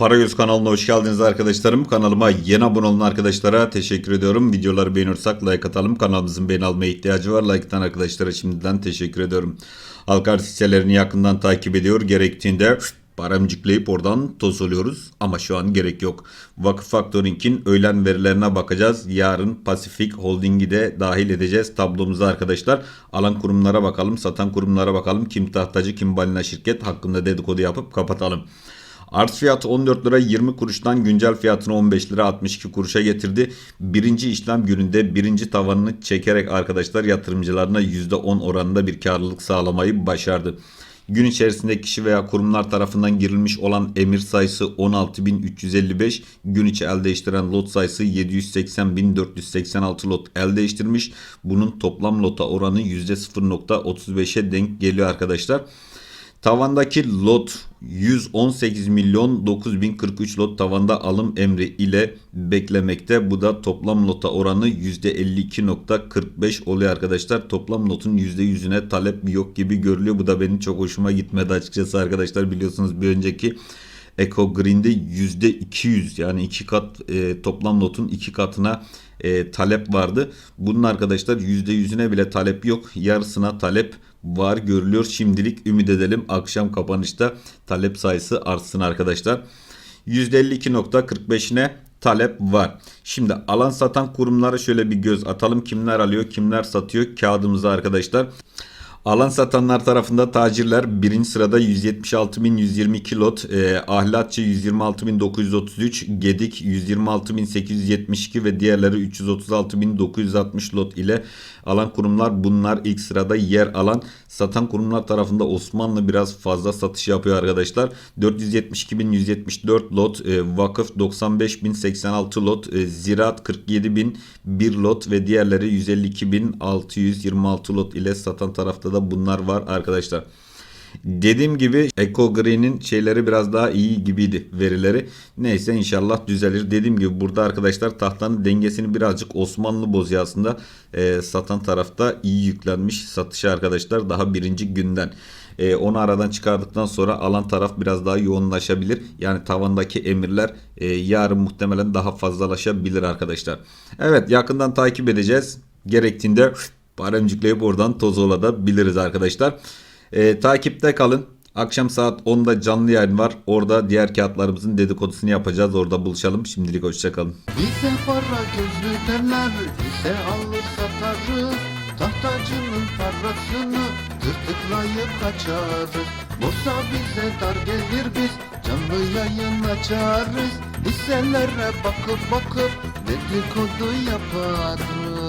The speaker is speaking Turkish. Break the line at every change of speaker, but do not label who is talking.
Paragöz kanalına hoş geldiniz arkadaşlarım. Kanalıma yeni abone olan arkadaşlara teşekkür ediyorum. Videoları beğenirsek like atalım. Kanalımızın beğeni almaya ihtiyacı var. Like atan arkadaşlara şimdiden teşekkür ediyorum. Halka hisselerini yakından takip ediyor. Gerektiğinde paramcıklayıp oradan toz oluyoruz. Ama şu an gerek yok. Vakıf Faktoring'in öğlen verilerine bakacağız. Yarın Pasifik Holding'i de dahil edeceğiz tablomuza arkadaşlar. Alan kurumlara bakalım, satan kurumlara bakalım. Kim tahtacı, kim balina şirket hakkında dedikodu yapıp kapatalım. Arz fiyatı 14 lira 20 kuruştan güncel fiyatını 15 lira 62 kuruşa getirdi. Birinci işlem gününde birinci tavanını çekerek arkadaşlar yatırımcılarına %10 oranında bir karlılık sağlamayı başardı. Gün içerisinde kişi veya kurumlar tarafından girilmiş olan emir sayısı 16.355, gün içi el değiştiren lot sayısı 780.486 lot el değiştirmiş. Bunun toplam lota oranı %0.35'e denk geliyor arkadaşlar. Tavandaki lot 118 milyon 9043 lot tavanda alım emri ile beklemekte. Bu da toplam lota oranı %52.45 oluyor arkadaşlar. Toplam lotun %100'üne talep yok gibi görülüyor. Bu da benim çok hoşuma gitmedi açıkçası arkadaşlar. Biliyorsunuz bir önceki Eco Green'de %200 yani iki kat e, toplam lotun iki katına e, talep vardı. Bunun arkadaşlar %100'üne bile talep yok. Yarısına talep var görülüyor. Şimdilik ümit edelim akşam kapanışta talep sayısı artsın arkadaşlar. %52.45'ine talep var. Şimdi alan satan kurumlara şöyle bir göz atalım. Kimler alıyor, kimler satıyor kağıdımıza arkadaşlar. Alan satanlar tarafında tacirler birinci sırada 176.122 lot, e, Ahlatçı 126.933, Gedik 126.872 ve diğerleri 336.960 lot ile alan kurumlar bunlar ilk sırada yer alan satan kurumlar tarafında Osmanlı biraz fazla satış yapıyor arkadaşlar. 472.174 lot, e, Vakıf 95.086 lot, e, Ziraat 47.001 lot ve diğerleri 152.626 lot ile satan tarafta da bunlar var arkadaşlar. Dediğim gibi Eco Green'in şeyleri biraz daha iyi gibiydi verileri. Neyse inşallah düzelir. Dediğim gibi burada arkadaşlar tahtanın dengesini birazcık Osmanlı bozuyor aslında. Ee, satan tarafta iyi yüklenmiş satışı arkadaşlar daha birinci günden. Ee, onu aradan çıkardıktan sonra alan taraf biraz daha yoğunlaşabilir. Yani tavandaki emirler e, yarın muhtemelen daha fazlalaşabilir arkadaşlar. Evet yakından takip edeceğiz. Gerektiğinde paremcikleyip oradan toz olabiliriz arkadaşlar. Ee, takipte kalın. Akşam saat 10'da canlı yayın var. Orada diğer kağıtlarımızın dedikodusunu yapacağız. Orada buluşalım. Şimdilik hoşçakalın.
Bize para gözlü derler, bize alır satarız. Tahtacının parasını tırtıklayıp kaçarız. Borsa bize dar gelir biz canlı yayın açarız. Hisselere bakıp bakıp dedikodu yaparız.